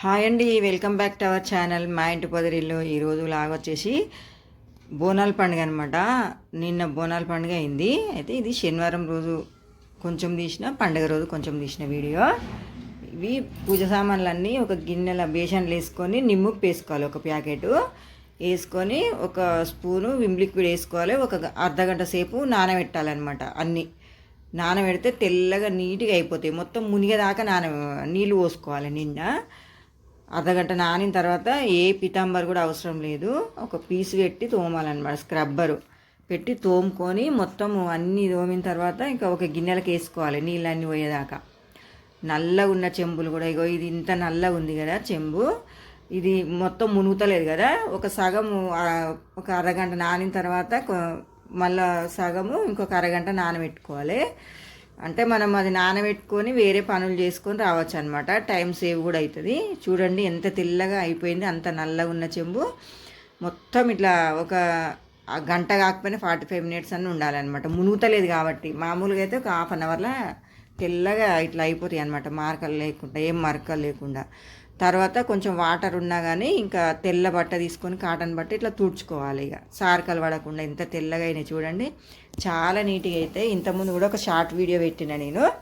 Hi అండి welcome back to our channel. మా ఇంటి పొదరిల్లు ఈరోజు లాగా వచ్చేసి బోనాల పండుగ అనమాట నిన్న బోనాల పండుగ అయింది. అయితే ఇది శనివారం రోజు కొంచెం తీసిన పండుగ రోజు కొంచెం తీసిన వీడియో. ఇవి పూజ సామాన్లన్నీ ఒక గిన్నెల బేషన్లు వేసుకొని నిమ్ముకు వేసుకోవాలి ఒక ప్యాకెట్. వేసుకొని ఒక స్పూను విమ్ లిక్విడ్ వేసుకోవాలి. ఒక అర్ధ గంట సేపు నానబెట్టాలన్నమాట అన్నీ. నానబెడితే తెల్లగా నీట్గా అయిపోతాయి. మొత్తం మునిగేదాకా నాన నీళ్ళు పోసుకోవాలి నిన్న. అర్ధగంట నానిన తర్వాత ఏ పితాంబర్ కూడా అవసరం లేదు. ఒక పీస్ పెట్టి తోమాలన్నమాట స్క్రబ్బరు పెట్టి తోముకొని మొత్తం అన్నీ తోమిన తర్వాత ఇంకా ఒక గిన్నెలకు వేసుకోవాలి నీళ్ళన్నీ పోయేదాకా. నల్లగా ఉన్న చెంబులు కూడా ఇగో ఇది ఇంత నల్లగా ఉంది కదా చెంబు ఇది మొత్తం మునుగుతలేదు కదా. ఒక సగము ఒక అరగంట నానిన తర్వాత మళ్ళా సగము ఇంకొక అరగంట నానబెట్టుకోవాలి. అంటే మనం అది నానబెట్టుకొని వేరే పనులు చేసుకొని రావచ్చు అనమాట టైం సేవ్ కూడా అవుతుంది చూడండి ఎంత తెల్లగా అయిపోయింది అంత నల్లగా ఉన్న చెంబు. మొత్తం ఇట్లా ఒక గంట కాకపోయినా ఫార్టీ ఫైవ్ మినిట్స్ అన్నీ ఉండాలన్నమాట. మునుగుతలేదు కాబట్టి. మామూలుగా అయితే ఒక హాఫ్ అన్ అవర్లో తెల్లగా ఇట్లా అయిపోతాయి అనమాట మార్కలు లేకుండా ఏం మరకలు లేకుండా. తర్వాత కొంచెం వాటర్ ఉన్నా కానీ ఇంకా తెల్ల బట్ట తీసుకొని కాటన్ బట్ట ఇట్లా తుడుచుకోవాలి ఇక. సారకలు పడకుండా ఎంత తెల్లగా అయినాయి చూడండి. చాలా నీట్గా అయితే ఇంతకుముందు కూడా ఒక షార్ట్ వీడియో పెట్టిన నేను.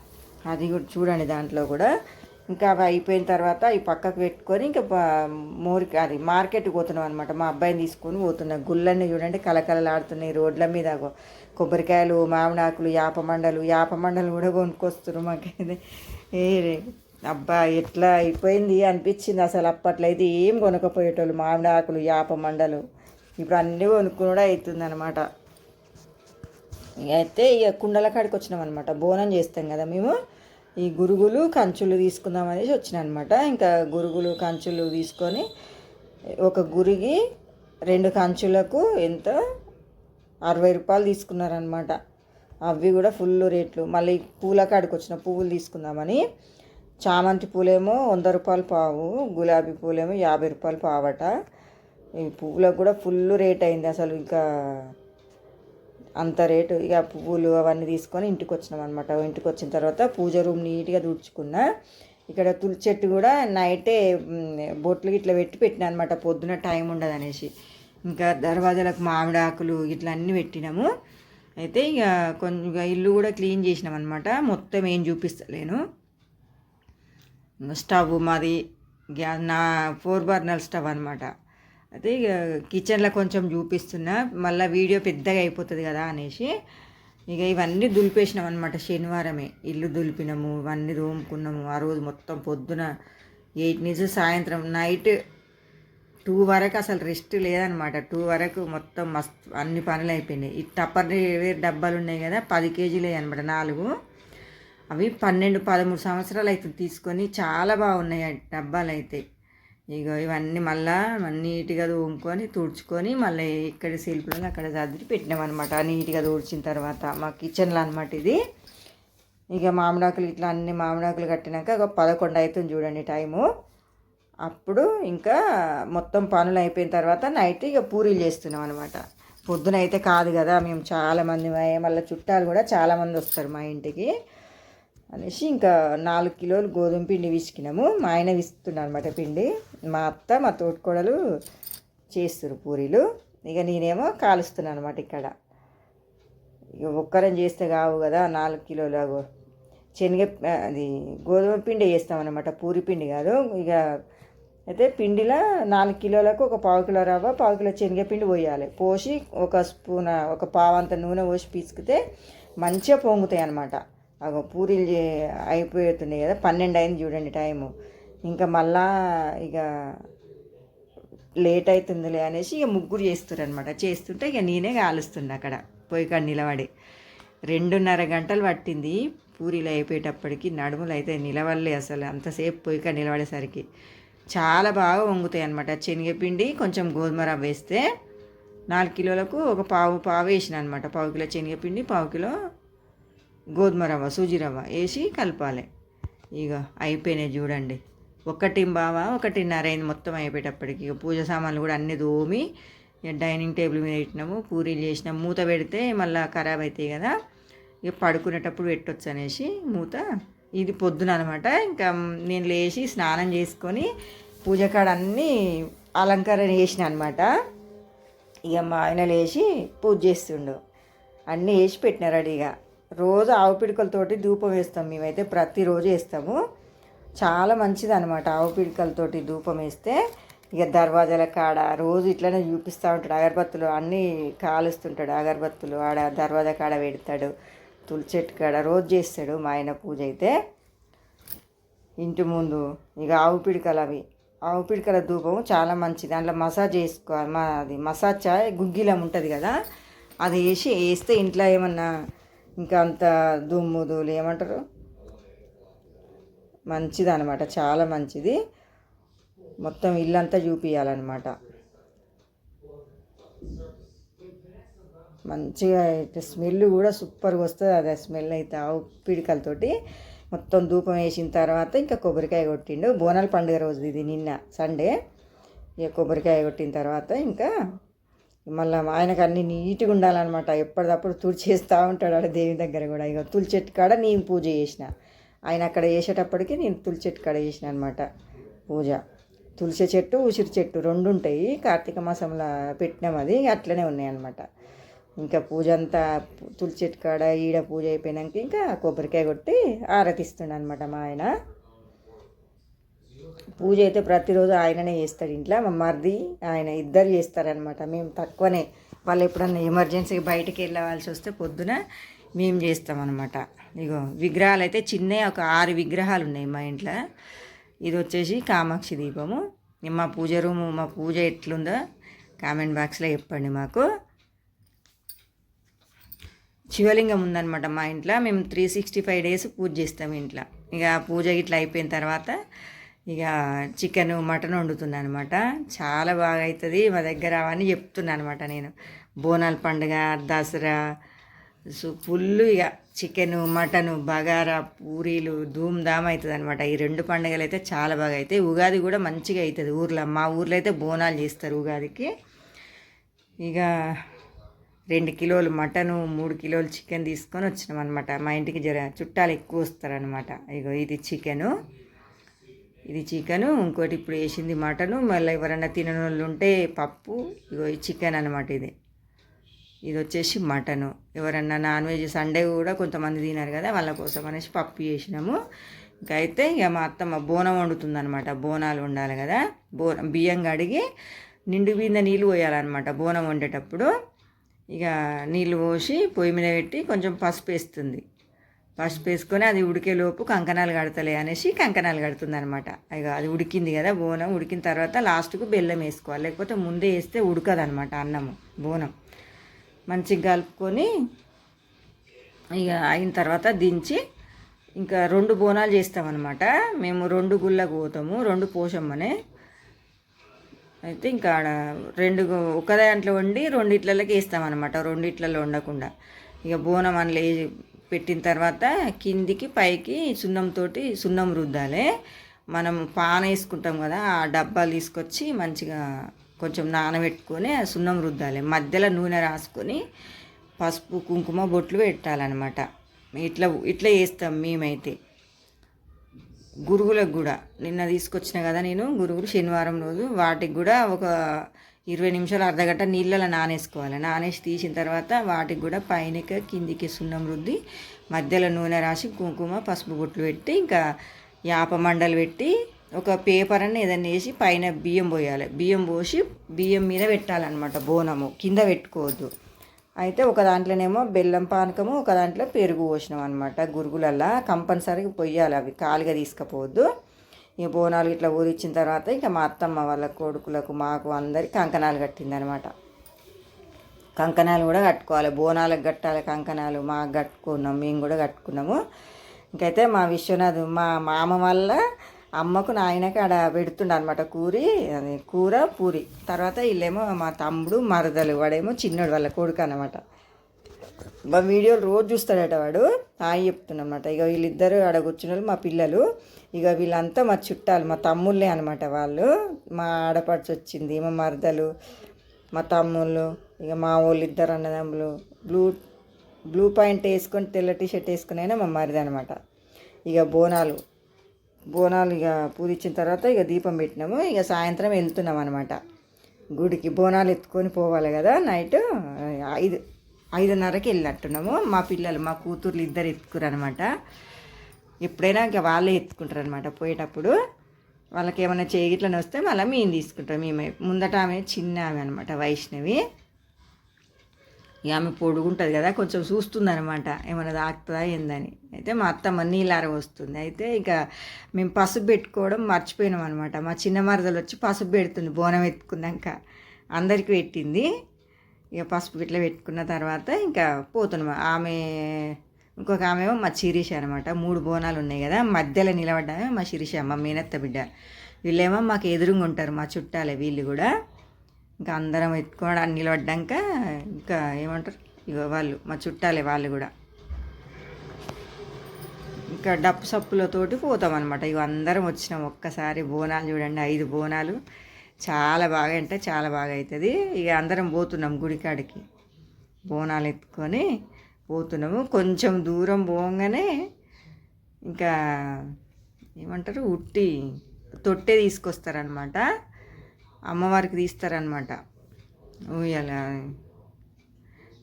అది కూడా చూడండి దాంట్లో కూడా. ఇంకా అవి అయిపోయిన తర్వాత అవి పక్కకు పెట్టుకొని ఇంకా ప- మోరికి అది మార్కెట్కి పోతున్నాం అనమాట మా అబ్బాయిని తీసుకొని పోతున్నా. గుళ్ళన్నీ చూడండి కలకలలాడుతున్నాయి రోడ్ల మీద. కొబ్బరికాయలు మామిడాకులు యాప మండలు. యాప మండలు కూడా కొనుక్కొస్తున్నారు మాకైతే. ఏ అబ్బా ఎట్లా అయిపోయింది అనిపించింది అసలు అప్పట్లో అయితే ఏం కొనకపోయేటోళ్ళు మామిడాకులు యాప మండలు. ఇప్పుడు అన్నీ కొనుక్కుని అవుతుంది అనమాట అయితే ఇక కుండల కాడికి వచ్చినాం అనమాట బోనం చేస్తాం కదా మేము. ఈ గురుగులు కంచులు తీసుకుందాం అనేసి వచ్చినాం అనమాట ఇంకా గురుగులు కంచులు తీసుకొని ఒక గురిగి రెండు కంచులకు ఎంత? అరవై రూపాయలు తీసుకున్నారనమాట అవి కూడా ఫుల్ రేట్లు. మళ్ళీ పూల కాడికి వచ్చిన పువ్వులు తీసుకుందామని. చామంతి పూలేమో వంద రూపాయలు పావు గులాబీ పూలేమో యాభై రూపాయలు పావట. ఈ పువ్వులకు కూడా ఫుల్ రేట్ అయింది అసలు ఇంకా. అంత రేటు ఇక పువ్వులు అవన్నీ తీసుకొని ఇంటికి వచ్చినాం అనమాట ఇంటికి వచ్చిన తర్వాత పూజ రూమ్ నీట్గా తుడుచుకున్నా ఇక్కడ తులి చెట్టు కూడా నైటే బొట్లు ఇట్లా పెట్టి పెట్టినా అనమాట పొద్దున టైం ఉండదు అనేసి. ఇంకా దర్వాజాలకు మామిడి ఆకులు ఇట్లా అన్నీ పెట్టినాము. అయితే ఇక కొంచెం ఇక ఇల్లు కూడా క్లీన్ చేసినాం అనమాట మొత్తం ఏం చూపిస్తలేను. స్టవ్ మాది గ్యా నా ఫోర్ బర్నర్ స్టవ్ అనమాట అయితే ఇక కిచెన్లో కొంచెం చూపిస్తున్నా మళ్ళీ వీడియో పెద్దగా అయిపోతుంది కదా అనేసి. ఇక ఇవన్నీ దులిపేసినాం అనమాట శనివారమే. ఇల్లు దులిపినాము ఇవన్నీ తోముకున్నాము. ఆ రోజు మొత్తం పొద్దున ఎయిట్ నుంచి సాయంత్రం నైట్ టూ వరకు అసలు రెస్ట్ లేదనమాట టూ వరకు మొత్తం మస్తు అన్ని పనులు అయిపోయినాయి. ఈ టప్పర్ డబ్బాలు ఉన్నాయి కదా పది కేజీలు అనమాట నాలుగు. అవి పన్నెండు పదమూడు సంవత్సరాలు అయితే తీసుకొని చాలా బాగున్నాయి డబ్బాలు అయితే ఇక ఇవన్నీ మళ్ళా నీట్గా తోముకొని తుడుచుకొని మళ్ళీ ఇక్కడ సెల్ఫ్లలో అక్కడ సర్ది పెట్టినామన్నమాట. నీట్గా తుడిచిన తర్వాత మా కిచెన్లో అనమాట ఇది. ఇక మామిడాకులు ఇట్లా అన్ని మామిడాకులు కట్టినాక ఒక పదకొండు అవుతుంది చూడండి టైము. అప్పుడు ఇంకా మొత్తం పనులు అయిపోయిన తర్వాత నైట్ ఇక పూరీలు చేస్తున్నాం అనమాట పొద్దున అయితే కాదు కదా మేము చాలామంది మళ్ళీ చుట్టాలు కూడా చాలామంది వస్తారు మా ఇంటికి. అనేసి ఇంకా నాలుగు కిలోలు గోధుమ పిండి విసికినాము. మా ఆయన విస్తున్నాను అనమాట పిండి. మా అత్త మా తోటికోడలు చేస్తారు పూరీలు. ఇక నేనేమో కాలుస్తున్నాను అనమాట ఇక్కడ. ఇక ఒక్కరం చేస్తే కావు కదా నాలుగు కిలోలు అగో. శనగ అది గోధుమ పిండి వేస్తామన్నమాట పూరి పిండి కాదు. ఇక అయితే పిండిలో నాలుగు కిలోలకు ఒక పావు కిలో రవ్వ పావు కిలో శనగపిండి పోయాలి. పోసి ఒక స్పూన్ ఒక పావంత నూనె పోసి పీసుకితే మంచిగా పొంగుతాయి అన్నమాట. పూరీలు చే అయిపోతున్నాయి కదా పన్నెండు అయింది చూడండి టైము. ఇంకా మళ్ళా ఇక లేట్ అవుతుందిలే అనేసి ఇక ముగ్గురు చేస్తారనమాట చేస్తుంటే ఇక నేనే కాలుస్తుండే అక్కడ పోయి కాడ నిలబడి. రెండున్నర గంటలు పట్టింది పూరీలు అయిపోయేటప్పటికి నడుములు అయితే నిలవలే అసలు అంతసేపు పొయ్యి కాడ నిలబడేసరికి. చాలా బాగా వంగుతాయి అనమాట శనగపిండి కొంచెం గోధుమ రవ్వ వేస్తే నాలుగు కిలోలకు ఒక పావు పావు వేసిన అనమాట పావు కిలో శనగపిండి పావు కిలో గోధుమ రవ్వ సూజీ రవ్వ వేసి కలపాలి. ఇక అయిపోయినాయి చూడండి. ఒకటి బావ ఒకటిన్నర అయింది మొత్తం అయిపోయేటప్పటికి. ఇక పూజ సామాన్లు కూడా అన్నీ దోమి ఇక డైనింగ్ టేబుల్ మీద పెట్టినాము పూరీలు చేసినాము. మూత పెడితే మళ్ళీ ఖరాబ్ అవుతాయి కదా. ఇక పడుకునేటప్పుడు పెట్టొచ్చు అనేసి మూత. ఇది పొద్దున అనమాట. ఇంకా నేను లేచి స్నానం చేసుకొని పూజ కాడ అన్నీ అలంకరణ చేసిన అనమాట. ఇక మా ఆయన లేచి పూజ చేస్తుండు. అన్నీ వేసి పెట్టినారు అడిగా రోజు ఆవు పిడికలతోటి ధూపం వేస్తాం. మేమైతే ప్రతిరోజు వేస్తాము. చాలా మంచిది అనమాట ఆవు పిడకలతోటి ధూపం వేస్తే. ఇక దర్వాజాల కాడ రోజు ఇట్లనే చూపిస్తూ ఉంటాడు. అగరబత్తులు అన్నీ కాలుస్తుంటాడు. అగరబత్తులు ఆడ దర్వాజా కాడ పెడతాడు. తులచెట్టు కాడ రోజు చేస్తాడు మా ఆయన పూజ అయితే. ఇంటి ముందు ఇక ఆవు పిడికలు అవి. ఆవు పిడికల ధూపం చాలా మంచిది. దాంట్లో మసాజ్ చేసుకోవాలి మా అది మసాజ్ చాయ్ గుగ్గిలం ఉంటుంది కదా. అది వేసి వేస్తే ఇంట్లో ఏమన్నా ఇంకా అంత దుమ్ము ధూళి ఏమంటారు? మంచిది అనమాట చాలా మంచిది. మొత్తం ఇల్లంతా చూపించాలన్నమాట మంచిగా స్మెల్ కూడా సూపర్గా వస్తుంది అది స్మెల్ అయితే ఆవు పిడికలతోటి మొత్తం ధూపం వేసిన తర్వాత ఇంకా కొబ్బరికాయ కొట్టిండు. బోనాల పండుగ రోజు ఇది నిన్న సండే. ఇక కొబ్బరికాయ కొట్టిన తర్వాత ఇంకా మళ్ళీ ఆయనకు అన్ని నీట్గా ఉండాలన్నమాట. ఎప్పటికప్పుడు తుడిచేస్తూ ఉంటాడు ఆడ దేవి దగ్గర కూడా. ఇక తులిచెట్టు కాడ నేను పూజ చేసిన. ఆయన అక్కడ చేసేటప్పటికి నేను తులిచెట్టు కాడ చేసిన అనమాట పూజ. తులసి చెట్టు ఉసిరి చెట్టు రెండు ఉంటాయి. కార్తీక మాసంలో పెట్టినాం అది. అట్లనే ఉన్నాయి అనమాట ఇంకా పూజ అంతా తులసి చెట్టు కాడ ఈడ పూజ అయిపోయినాక ఇంకా కొబ్బరికాయ కొట్టి ఆరతిస్తుండ అనమాట మా ఆయన. పూజ అయితే ప్రతిరోజు ఆయననే చేస్తాడు ఇంట్లో. మా మరిది ఆయన ఇద్దరు చేస్తారనమాట మేము తక్కువనే. వాళ్ళు ఎప్పుడన్నా ఎమర్జెన్సీకి బయటికి వెళ్ళవలసి వస్తే పొద్దున మేము చేస్తామన్నమాట. ఇగో విగ్రహాలు అయితే చిన్నవి ఒక ఆరు విగ్రహాలు ఉన్నాయి మా ఇంట్లో. ఇది వచ్చేసి కామాక్షి దీపము. మా పూజ రూము మా పూజ ఎట్లుందో కామెంట్ బాక్స్లో చెప్పండి మాకు. శివలింగం ఉందన్నమాట మా ఇంట్లో. మేము త్రీ సిక్స్టీ ఫైవ్ డేస్ పూజ చేస్తాం ఇంట్లో. ఇక పూజ ఇట్లా అయిపోయిన తర్వాత ఇక చికెన్ మటన్ వండుతున్నాను అనమాట చాలా బాగా అవుతుంది మా దగ్గర అవన్నీ చెప్తున్నాను అనమాట నేను. బోనాల పండుగ దసరా సో ఫుల్ ఇక చికెను మటను బగారా పూరీలు ధూమ్ ధామ్ అవుతుంది అనమాట ఈ రెండు పండుగలు అయితే చాలా బాగా అవుతాయి ఉగాది కూడా మంచిగా అవుతుంది ఊర్లో. మా ఊర్లో అయితే బోనాలు చేస్తారు ఉగాదికి. ఇక రెండు కిలోలు మటను మూడు కిలోలు చికెన్ తీసుకొని వచ్చినాం అనమాట మా ఇంటికి జర చుట్టాలు ఎక్కువ వస్తారనమాట ఇగో ఇది చికెను. ఇది చికెను ఇంకోటి ఇప్పుడు వేసింది మటను. మళ్ళీ ఎవరైనా తినని వాళ్ళు ఉంటే పప్పు ఇగో చికెన్ అనమాట ఇది. ఇది వచ్చేసి మటను. ఎవరన్నా నాన్ వెజ్ సండే కూడా కొంతమంది తినారు కదా వాళ్ళ కోసం అనేసి పప్పు చేసినాము. ఇంకా అయితే ఇక మా అత్తమ్మ బోనం వండుతుంది అనమాట బోనాలు ఉండాలి కదా. బో బియ్యం కడిగి నిండు మీద నీళ్ళు పోయాలన్నమాట బోనం వండేటప్పుడు. ఇక నీళ్ళు పోసి పొయ్యి మీద పెట్టి కొంచెం పసుపు వేస్తుంది. పసుపు వేసుకొని అది ఉడికేలోపు కంకణాలు కడతలే అనేసి కంకణాలు కడుతుంది అనమాట ఇక అది ఉడికింది కదా బోనం ఉడికిన తర్వాత లాస్ట్కు బెల్లం వేసుకోవాలి. లేకపోతే ముందే వేస్తే ఉడకదనమాట అన్నము బోనం. మంచిగా కలుపుకొని ఇక అయిన తర్వాత దించి ఇంకా రెండు బోనాలు చేస్తామన్నమాట. మేము రెండు గుళ్ళకు పోతాము రెండు పోషమ్మనే. అయితే ఇంకా ఆడ రెండు ఒక దాంట్లో వండి రెండిట్లలోకి వేస్తామన్నమాట రెండిట్లలో వండకుండా. ఇక బోనం అందులో పెట్టిన తర్వాత కిందికి పైకి సున్నంతో సున్నం రుద్దాలి. మనం పాన వేసుకుంటాం కదా ఆ డబ్బాలు తీసుకొచ్చి మంచిగా కొంచెం నానబెట్టుకొని సున్నం రుద్దాలి. మధ్యలో నూనె రాసుకొని పసుపు కుంకుమ బొట్లు పెట్టాలన్నమాట. ఇట్లా ఇట్లా చేస్తాం మేమైతే. గురుగులకు కూడా. నిన్న తీసుకొచ్చిన కదా నేను గురుగులు. శనివారం రోజు వాటికి కూడా ఒక ఇరవై నిమిషాలు అర్ధగంట నీళ్ళలో నానేసుకోవాలి. నానేసి తీసిన తర్వాత వాటికి కూడా పైనక కిందికి సున్నం రుద్ది మధ్యలో నూనె రాసి కుంకుమ పసుపు బొట్లు పెట్టి ఇంకా యాప మండలు పెట్టి ఒక పేపర్ అని ఏదైనా వేసి పైన బియ్యం పోయాలి. బియ్యం పోసి బియ్యం మీద పెట్టాలన్నమాట బోనము. కింద పెట్టుకోవద్దు. అయితే ఒక దాంట్లోనేమో బెల్లం పానకము ఒక దాంట్లో పెరుగు పోసినాం అనమాట గురుగులల్లా కంపల్సరీగా పొయ్యాలి అవి. కాలుగా తీసుకపోవద్దు. ఇక బోనాలు ఇట్లా ఊరిచ్చిన తర్వాత ఇక మా అత్తమ్మ వాళ్ళ కొడుకులకు మాకు అందరికి కంకణాలు కట్టిందనమాట కంకణాలు కూడా కట్టుకోవాలి. బోనాలకు కట్టాలి కంకణాలు. మాకు కట్టుకున్నాం. మేము కూడా కట్టుకున్నాము. ఇంకైతే మా విశ్వనాథ్ మా మామ వల్ల అమ్మకు నాయనకి ఆడ పెడుతుండ అనమాట కూరి. అది కూర పూరి. తర్వాత వీళ్ళేమో మా తమ్ముడు మరదలు. వాడేమో చిన్నోడు వాళ్ళ కొడుకు అనమాట మా వీడియోలు రోజు చూస్తాడట వాడు. హాయి చెప్తున్నమాట ఇక వీళ్ళిద్దరు ఆడ కూర్చున్న వాళ్ళు మా పిల్లలు. ఇక వీళ్ళంతా మా చుట్టాలు మా తమ్ముళ్ళే అనమాట వాళ్ళు. మా ఆడపడుచు వచ్చింది మా మరదలు మా తమ్ముళ్ళు ఇక మా వాళ్ళు ఇద్దరు అన్నదమ్ములు. బ్లూ బ్లూ పాయింట్ వేసుకొని తెల్ల టీ షర్ట్ వేసుకుని అయినా మా మరిది అనమాట ఇక బోనాలు బోనాలు ఇక పూజించిన తర్వాత ఇక దీపం పెట్టినాము. ఇక సాయంత్రం వెళ్తున్నాం అనమాట గుడికి బోనాలు ఎత్తుకొని పోవాలి కదా నైట్. ఐదు ఐదున్నరకి వెళ్ళినట్టున్నాము. మా పిల్లలు మా కూతుర్లు ఇద్దరు ఎత్తుకురు అనమాట ఎప్పుడైనా ఇంకా వాళ్ళే ఎత్తుకుంటారు అనమాట పోయేటప్పుడు వాళ్ళకి ఏమైనా చేయగిట్లని వస్తే మళ్ళీ మేము తీసుకుంటాం. మేమే ముందట ఆమె చిన్న ఆమె అనమాట వైష్ణవి. ఇక ఆమె పొడుగుంటుంది కదా కొంచెం చూస్తుంది అనమాట ఏమైనా తాకుతుందా ఏందని. అయితే మా అత్తమ్మ నీళ్ళార వస్తుంది. అయితే ఇక మేము పసుపు పెట్టుకోవడం మర్చిపోయినాం అనమాట మా చిన్న మరదలు వచ్చి పసుపు పెడుతుంది బోనం ఎత్తుకున్నాక అందరికి పెట్టింది. ఇక పసుపు ఇట్లా పెట్టుకున్న తర్వాత ఇంకా పోతున్నాం. ఆమె ఇంకొక ఆమె మా శిరీష అనమాట మూడు బోనాలు ఉన్నాయి కదా మధ్యలో నిలబడ్డామే మా శిరీష మా మీనత్త బిడ్డ. వీళ్ళేమో మాకు ఎదురుగా ఉంటారు మా చుట్టాలే వీళ్ళు కూడా. ఇంకా అందరం ఎత్తుకోవడానికి నిలబడ్డాక ఇంకా ఏమంటారు? ఇక వాళ్ళు మా చుట్టాలే వాళ్ళు కూడా. ఇంకా డప్పు సప్పులతోటి పోతాం అనమాట ఇవి అందరం వచ్చినాం ఒక్కసారి బోనాలు చూడండి ఐదు బోనాలు. చాలా బాగా అంటే చాలా బాగా అవుతుంది ఇక అందరం పోతున్నాం గుడికాడికి. బోనాలు ఎత్తుకొని పోతున్నాము. కొంచెం దూరం పోగానే ఇంకా ఏమంటారు? ఉట్టి తొట్టే తీసుకొస్తారనమాట అమ్మవారికి తీస్తారనమాట ఊయల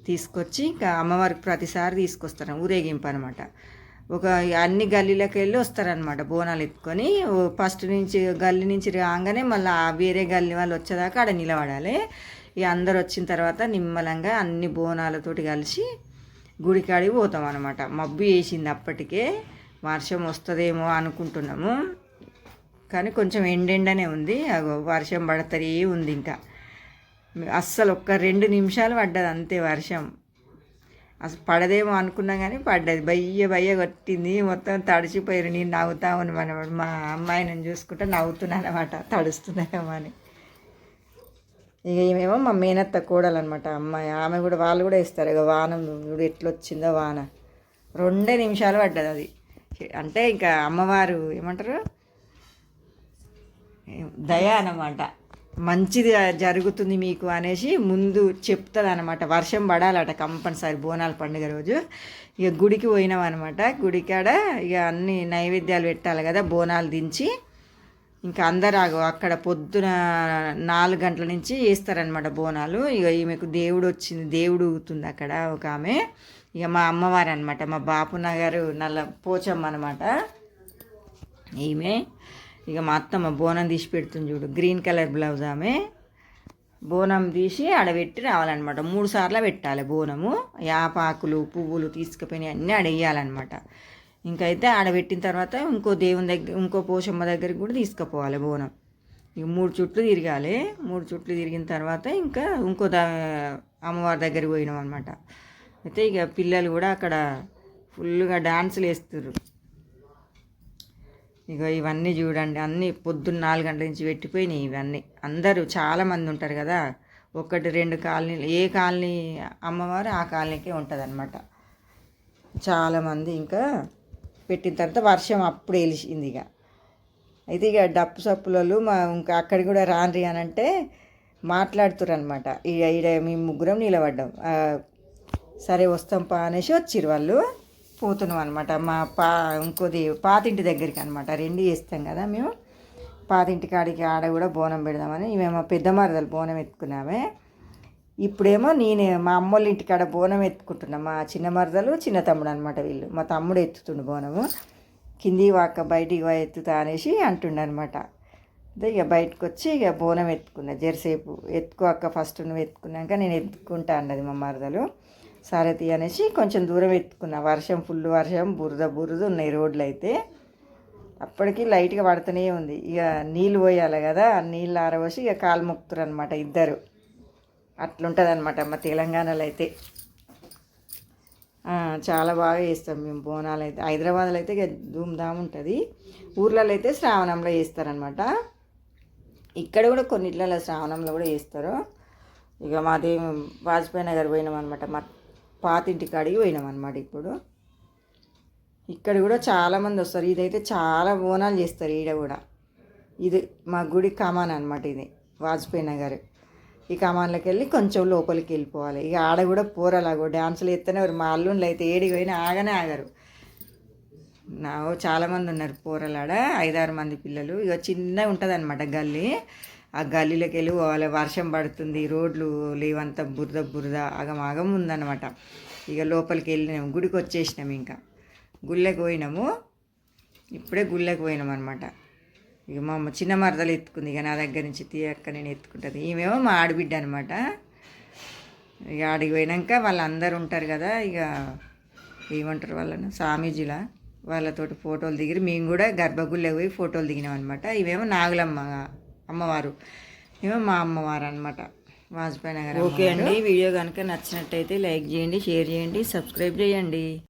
తీసుకొచ్చి ఇంకా అమ్మవారికి ప్రతిసారి తీసుకొస్తారు. ఊరేగింపు అనమాట ఒక అన్ని గల్లీలకు వెళ్ళి వస్తారనమాట బోనాలు ఎత్తుకొని. ఓ ఫస్ట్ నుంచి గల్లీ నుంచి రాగానే మళ్ళీ వేరే గల్లీ వాళ్ళు వచ్చేదాకా ఆడ నిలబడాలి. ఇక అందరు వచ్చిన తర్వాత నిమ్మలంగా అన్ని బోనాలతోటి కలిసి గుడికాడికి పోతాం అనమాట మబ్బు వేసింది అప్పటికే. వర్షం వస్తుందేమో అనుకుంటున్నాము. కానీ కొంచెం ఎండెండనే ఉంది. అగో వర్షం పడతనే ఉంది ఇంకా. అస్సలు ఒక్క రెండు నిమిషాలు పడ్డది అంతే వర్షం. అసలు పడదేమో అనుకున్నా కానీ పడ్డది. బయ్య బయ్య కొట్టింది. మొత్తం తడిచిపోయారు నేను నవ్వుతా ఉన్నాను మన మా అమ్మాయిని చూసుకుంటే నవ్వుతున్నాను అనమాట తడుస్తున్నాయేమో అని. ఇక ఏమేమో మా మేనత్త కోడలన్నమాట అమ్మాయి. ఆమె కూడా వాళ్ళు కూడా ఇస్తారు ఇక వాన ఇప్పుడు ఎట్లా వచ్చిందో వాన. రెండే నిమిషాలు పడ్డది అది. అంటే ఇంకా అమ్మవారు ఏమంటారు? దయ అన్నమాట. మంచిది జరుగుతుంది మీకు అనేసి ముందు చెప్తుంది అనమాట వర్షం పడాలట కంపల్సరీ బోనాల పండుగ రోజు. ఇక గుడికి పోయినాం అనమాట గుడికాడ ఇక అన్ని నైవేద్యాలు పెట్టాలి కదా బోనాలు దించి. ఇంకా అందరు అక్కడ పొద్దున నాలుగు గంటల నుంచి వేస్తారనమాట బోనాలు. ఇక ఈమెకు దేవుడు వచ్చింది దేవుడు ఊగుతుంది అక్కడ ఒక ఆమె. ఇక మా అమ్మవారు అనమాట మా బాపు నగరు నల్ల పోచమ్మ అనమాట ఈమె ఇక మా అత్తమ్మ బోనం తీసి పెడుతుంది చూడు గ్రీన్ కలర్ బ్లౌజ్ ఆమె. బోనం తీసి ఆడబెట్టి రావాలన్నమాట. మూడు సార్లు పెట్టాలి బోనము. యాపాకులు పువ్వులు తీసుకుపోయి అన్నీ ఆడేయాలన్నమాట ఇంకైతే ఆడబెట్టిన తర్వాత ఇంకో దేవుని దగ్గర ఇంకో పోషమ్మ దగ్గరికి కూడా తీసుకుపోవాలి బోనం. ఇక మూడు చుట్లు తిరగాలి. మూడు చుట్లు తిరిగిన తర్వాత ఇంకా ఇంకో దా అమ్మవారి దగ్గరికి పోయినాం అనమాట అయితే ఇక పిల్లలు కూడా అక్కడ ఫుల్గా డాన్సులు వేస్తారు ఇక ఇవన్నీ చూడండి. అన్నీ పొద్దున్న నాలుగు గంటల నుంచి పెట్టిపోయినాయి ఇవన్నీ. అందరూ చాలామంది ఉంటారు కదా. ఒకటి రెండు కాలనీలు. ఏ కాలనీ అమ్మవారు ఆ కాలనీకే ఉంటుంది అనమాట చాలామంది ఇంకా పెట్టిన తర్వాత వర్షం అప్పుడు వెలిసింది ఇక. అయితే ఇక డప్పు సప్పులలో మా ఇంకా అక్కడికి కూడా రాన్రి అని అంటే మాట్లాడుతురనమాట ఇక ఈడ మేము ముగ్గురం నిలబడ్డాం. సరే వస్తాం పా అనేసి వచ్చిర్రు వాళ్ళు. పోతున్నాం అనమాట మా పా ఇంకోది పాతింటి దగ్గరికి అనమాట రెండు చేస్తాం కదా మేము. పాతింటి కాడికి ఆడ కూడా బోనం పెడదామని. మేము పెద్ద మరదలు బోనం ఎత్తుకున్నామే. ఇప్పుడేమో నేనే మా అమ్మోళ్ళ ఇంటికాడ బోనం ఎత్తుకుంటున్నా మా చిన్న మరదలు చిన్న తమ్ముడు అనమాట వీళ్ళు. మా తమ్ముడు ఎత్తుతుండు బోనము. కింది వాక బయటికి పోయి ఎత్తుతా అనేసి అంటుండే అనమాట అదే ఇక బయటకు వచ్చి ఇక బోనం ఎత్తుకున్నా. జరసేపు ఎత్తుకో అక్క ఫస్ట్ నువ్వు ఎత్తుకున్నాక నేను ఎత్తుకుంటా అన్నది మా మరదలు. సరే తీ అనేసి కొంచెం దూరం ఎత్తుకున్నా. వర్షం ఫుల్ వర్షం బురద బురద ఉన్నాయి రోడ్లు అయితే అప్పటికి లైట్గా పడుతూనే ఉంది. ఇక నీళ్ళు పోయాలి కదా నీళ్ళు ఆరబోసి ఇక కాలు మొక్కుతారు అనమాట ఇద్దరు. అట్లుంటుంది అనమాట మా తెలంగాణలో అయితే చాలా బాగా చేస్తాం మేము బోనాలు అయితే హైదరాబాద్లో అయితే ఇక ధూమ్ధామ్ ఉంటుంది. ఊర్లలో అయితే శ్రావణంలో చేస్తారనమాట ఇక్కడ కూడా కొన్నిట్లలో శ్రావణంలో కూడా చేస్తారు. ఇక మాది వాజ్పేయి నగర్ పోయినాం అనమాట మా పాతింటి కాడికి పోయినాం అనమాట ఇప్పుడు. ఇక్కడ కూడా చాలామంది వస్తారు. ఇదైతే చాలా బోనాలు చేస్తారు ఈడ కూడా. ఇది మా గుడి కమాన్ అనమాట ఇది వాజ్పేయి నగర్. ఈ కమాన్లోకి వెళ్ళి కొంచెం లోపలికి వెళ్ళిపోవాలి. ఇక ఆడ కూడా పోరలాగో డ్యాన్సులు ఎత్తనే మా అల్లుళ్ళు అయితే ఏడికి పోయినా ఆగనే ఆగరు. నా ఓ ఉన్నారు పోరలాడ ఐదారు మంది పిల్లలు. ఇక చిన్నగా ఉంటుంది అనమాట గల్లీ. ఆ గల్లీలోకి వెళ్ళి పోవాలి. వర్షం పడుతుంది రోడ్లు లేవంత బురద బురద ఆగమాగం ఉందన్నమాట. ఇక లోపలికి వెళ్ళినాము. గుడికి వచ్చేసినాము ఇంకా. గుళ్ళకి పోయినాము. ఇప్పుడే గుళ్ళకి పోయినాం అనమాట ఇక మా అమ్మ చిన్న మరదలు ఎత్తుకుంది ఇక నా దగ్గర నుంచి తీయక్క నేను ఎత్తుకుంటుంది. ఈమెమో మా ఆడబిడ్డ అనమాట ఇక ఆడికి పోయినాక వాళ్ళందరూ ఉంటారు కదా ఇక ఏమంటారు వాళ్ళను? స్వామీజీలా. వాళ్ళతోటి ఫోటోలు దిగిరి. మేము కూడా గర్భగుళ్ళకి పోయి ఫోటోలు దిగినాం అనమాట ఇవేమో నాగులమ్మ అమ్మవారు. ఏమో మా అమ్మవారు అనమాట వాజ్పేయి నగర్ ఓకే అండి. వీడియో కనుక నచ్చినట్టయితే లైక్ చేయండి షేర్ చేయండి సబ్స్క్రైబ్ చేయండి.